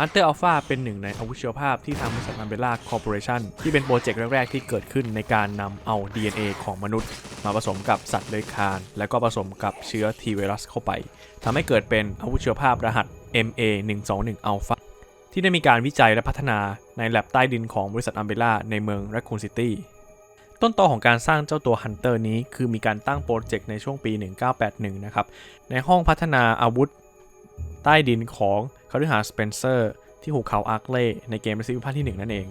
Hunter Alpha เป็นหนึ่งในอาวุธชีวภาพที่ทางบริษัท Umbrella Corporation ที่เป็นโปรเจกต์แรก ๆ ที่เกิดขึ้นในการนำเอา DNA ของมนุษย์ มาผสมกับสัตว์เลื้อยคลาน และก็ผสมกับเชื้อ T ไวรัสเข้าไปทำให้เกิดเป็นอาวุธชีวภาพรหัส MA 1 2 1 Alpha ที่ได้มีการวิจัยและพัฒนาในแลบใต้ดินของบริษัท Umbrella ในเมือง Raccoon City ต้นตอของการสร้างเจ้าตัว Hunter นี้ คือมีการตั้งโปรเจกต์ในช่วงปี 1981 นะครับ ในห้องพัฒนาอาวุธ ใต้ดินของคาริฮาสเปนเซอร์ที่หุบเขาอาร์คเล่ในเกม Resident Evil ภาคที่ 1 นั่นเอง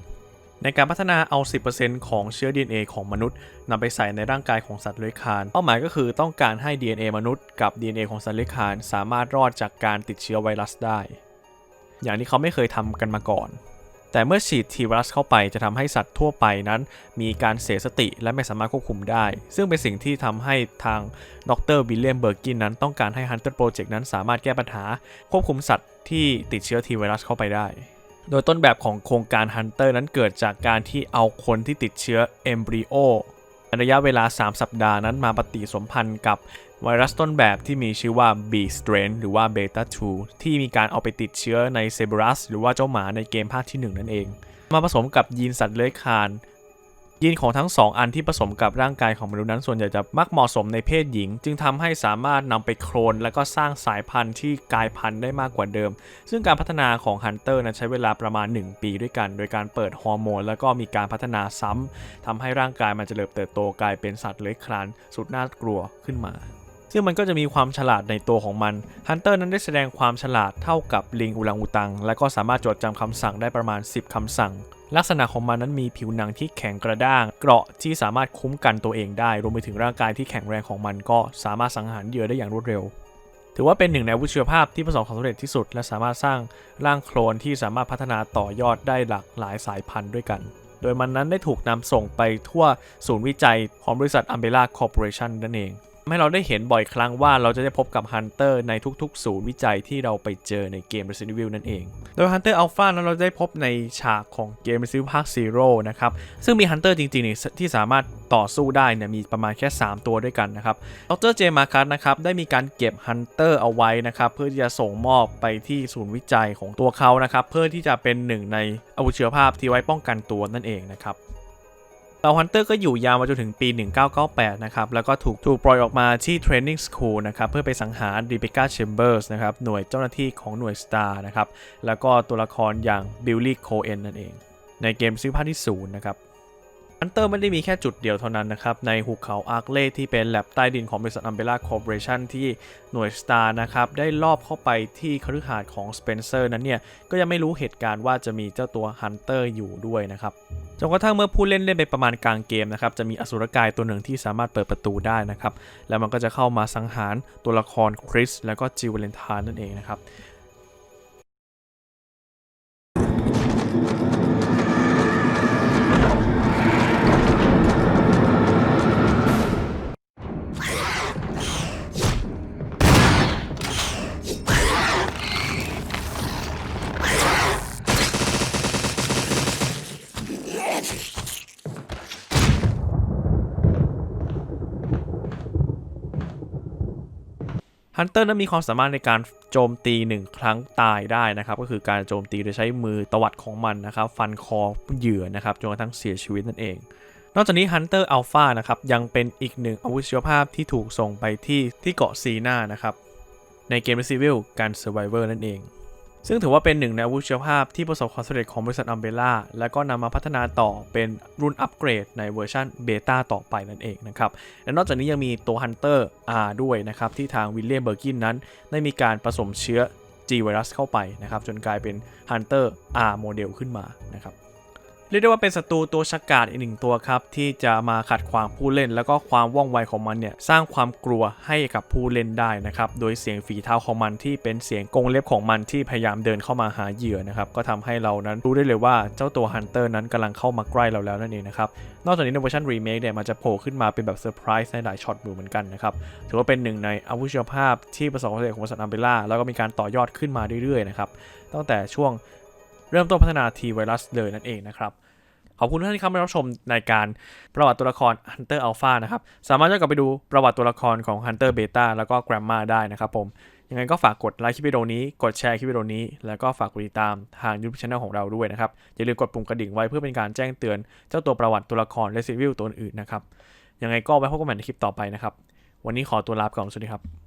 ในการพัฒนาเอา 10%ของเชื้อ DNA ของมนุษย์นำไปใส่ในร่างกายของสัตว์เลื้อยคลาน เป้าหมายก็คือต้องการให้ DNA มนุษย์กับ DNA ของสัตว์เลื้อยคลาน สามารถรอดจากการติดเชื้อไวรัสได้ อย่างที่เขาไม่เคยทำกันมาก่อน แต่เมื่อฉีดทีรัสเข้าไปจะทำให้สัตว์ทั่วไปนั้น มีการเสียสติและไม่สามารถควบคุมได้ ซึ่งเป็นสิ่งที่ทำให้ทางดรวิลเลียมเบอร์กินนั้นต้องการให้ Hunter Project นั้นสามารถแก้ปัญหา ควบคุมสัตว์ที่ติดเชื้อทีไวรัสเข้าไปได้ โดยต้นแบบของโครงการ Hunter นั้นเกิดจากการที่เอาคนที่ติดเชื้อเอมบริโอระยะเวลา 3 สัปดาห์นั้นมาปฏิสมพันธ์กับ ไวรัสต้นแบบที่มีชื่อว่า B strain หรือว่า Beta 2 ที่มีการเอาไปติดเชื้อในเซบรัสหรือว่าเจ้าหมาในเกมภาคที่ 1 นั่นเอง มาผสมกับยีนสัตว์เลื้อยคลานยีนของทั้ง 2 อันที่ผสมกับร่างกายของมนุษย์นั้นส่วนใหญ่จะมักเหมาะสมในเพศหญิง จึงทำให้สามารถนำไปโคลน และก็สร้างสายพันธุ์ที่กลายพันธุ์ได้มากกว่าเดิม ซึ่งการพัฒนาของฮันเตอร์นั้นใช้เวลาประมาณ 1 ปีด้วยกัน โดยการเปิดฮอร์โมน แล้วก็มีการพัฒนาซ้ำทำให้ร่างกายมันเจริญเติบโตกลายเป็นสัตว์เลื้อยคลานสุดน่ากลัวขึ้นมา ซึ่งมันก็จะมีความฉลาดในตัวของมันฮันเตอร์นั้นได้แสดงความฉลาดเท่ากับลิงอุลังอุตัง และก็สามารถจดจำคำสั่งได้ประมาณ 10คำสั่ง ลักษณะของมันนั้นมีผิวหนังที่แข็งกระด้าง เกราะที่สามารถคุ้มกันตัวเองได้ รวมไปถึงร่างกายที่แข็งแรงของมันก็สามารถสังหารเหยื่อได้อย่างรวดเร็ว ถือว่าเป็นหนึ่งในวุธชีภาพที่ประสบความสำเร็จที่สุด และสามารถสร้างร่างโคลนที่สามารถพัฒนาต่อยอดได้หลากหลายสายพันธุ์ด้วยกันโดยมันนั้นได้ถูกนำส่งไปทั่วศูนย์วิจัยของบริษัท Umbrella Corporation นั่นเอง ให้เราได้เห็นบ่อยครั้งว่าเราจะได้พบกับฮันเตอร์ในทุกๆ ศูนย์วิจัยที่เราไปเจอในเกม Resident Evil นั่นเอง โดย Hunter Alpha นั้นเราได้พบในฉากของเกม Resident Evil ภาค Zero นะครับ ซึ่งมีฮันเตอร์จริงๆที่สามารถต่อสู้ได้เนี่ยมีประมาณแค่ 3 ตัวด้วยกันนะครับดรเจมาคัสนะครับได้มีการเก็บฮันเตอร์เอาไว้นะครับเพื่อที่จะส่งมอบไปที่ศูนย์วิจัยของตัวเขานะครับเพื่อที่จะเป็นหนึ่งในอาวุธเชีวภาพที่ไว้ป้องกันตัวนั่นเองนะครับ เต่าฮันเตอร์ก็อยู่ยาวมาจนถึงปี 1998 นะครับ แล้วก็ถูกถูกปล่อยออกมาที่ Training School นะครับ เพื่อไปสังหาร Rebecca Chambers นะครับ หน่วยเจ้าหน้าที่ของหน่วยสตาร์นะครับ แล้วก็ตัวละครอย่างบิลลี่โคเอนนั่นเอง ในเกมซื้อภาคที่ 0 นะครับ ฮันเตอร์ไม่ได้มีแค่จุดเดียวเท่านั้นนะครับ ในหุบเขาอาร์คเล่ที่เป็นแลบใต้ดินของบริษัท Umbrella Corporation ที่หน่วย Star นะครับได้ลอบเข้าไปที่คฤหาสน์ของ Spencer นั้นเนี่ยก็ยังไม่รู้เหตุการณ์ว่าจะมีเจ้าตัวฮันเตอร์อยู่ด้วยนะครับจนกระทั่งเมื่อผู้เล่นเล่นไปประมาณกลางเกมนะครับจะมีอสุรกายตัวหนึ่งที่สามารถเปิดประตูได้นะครับแล้วมันก็จะเข้ามาสังหารตัวละครคริสแล้วก็จิวเวเลนทานนั่นเองนะครับ ฮันเตอร์นั้นมีความสามารถในการโจมตีหนึ่งครั้งตายได้นะครับ ก็คือการโจมตีโดยใช้มือตวัดของมันนะครับ ฟันคอเหยื่อนะครับจนกระทั่งเสียชีวิตนั่นเอง นอกจากนี้ฮันเตอร์อัลฟานะครับยังเป็นอีกหนึ่งอาวุธชีวภาพที่ถูกส่งไปที่ที่เกาะซีนานะครับในเกม Resident Evil การ Survivor นั่นเอง ซึ่งถือว่าเป็นหนึ่งในอาวุธชีวภาพที่ประสบความสำเร็จของบริษัทอัมเบล่าและก็นำมาพัฒนาต่อเป็นรุ่นอัปเกรดในเวอร์ชันเบต้าต่อไปนั่นเองนะครับ และนอกจากนี้ยังมีตัว Hunter R ด้วยนะครับ ที่ทางวิลเลียมเบอร์กินนั้น ได้มีการผสมเชื้อ G ไวรัสเข้าไปนะครับ จนกลายเป็น Hunter R โมเดลขึ้นมานะครับ เรียกได้ว่าเป็นศัตรูตัวฉกาจอีกหนึ่งตัวครับ ที่จะมาขัดขวางผู้เล่น แล้วก็ความว่องไวของมันเนี่ยสร้างความกลัวให้กับผู้เล่นได้นะครับโดยเสียงฝีเท้าของมันที่เป็นเสียงกรงเล็บของมันที่พยายามเดินเข้ามาหาเหยื่อนะครับก็ทำให้เรานั้นรู้ได้เลยว่าเจ้าตัวฮันเตอร์นั้นกำลังเข้ามาใกล้เราแล้วนั่นเองนะครับนอกจากนี้ในเวอร์ชันรีเมคเนี่ยมันจะโผล่ขึ้นมาเป็นแบบเซอร์ไพรส์ในหลายช็อตอยู่เหมือนกันนะครับถือว่าเป็นหนึ่งในอาวุธชีวภาพที่ประสบความสำเร็จของบริษัทอัมเบล่าแล้วก็มีการต่อยอดขึ้นมาเรื่อยๆนะครับตั้งแต่ช่วง เริ่มต้นพัฒนา T ไวรัสเลยนั่นเองนะครับ ขอบคุณทุกท่านที่เข้ามารับชมในการประวัติตัวละคร Hunter Alpha นะครับ สามารถย้อนกลับไปดูประวัติตัวละครของ Hunter Beta แล้วก็ Grandma ได้นะครับผม ยังไงก็ฝากกดไลค์คลิปวิดีโอนี้ กดแชร์คลิปวิดีโอนี้ แล้วก็ฝากกดติดตามทาง YouTube Channel ของเราด้วยนะครับ อย่าลืมกดปุ่มกระดิ่งไว้เพื่อเป็นการแจ้งเตือนเจ้าตัวประวัติตัวละครและซีรีส์ตัวอื่นนะครับ ยังไงก็ไว้พบกันใหม่ในคลิปต่อไปนะครับ วันนี้ขอตัวลาไปก่อน สวัสดีครับ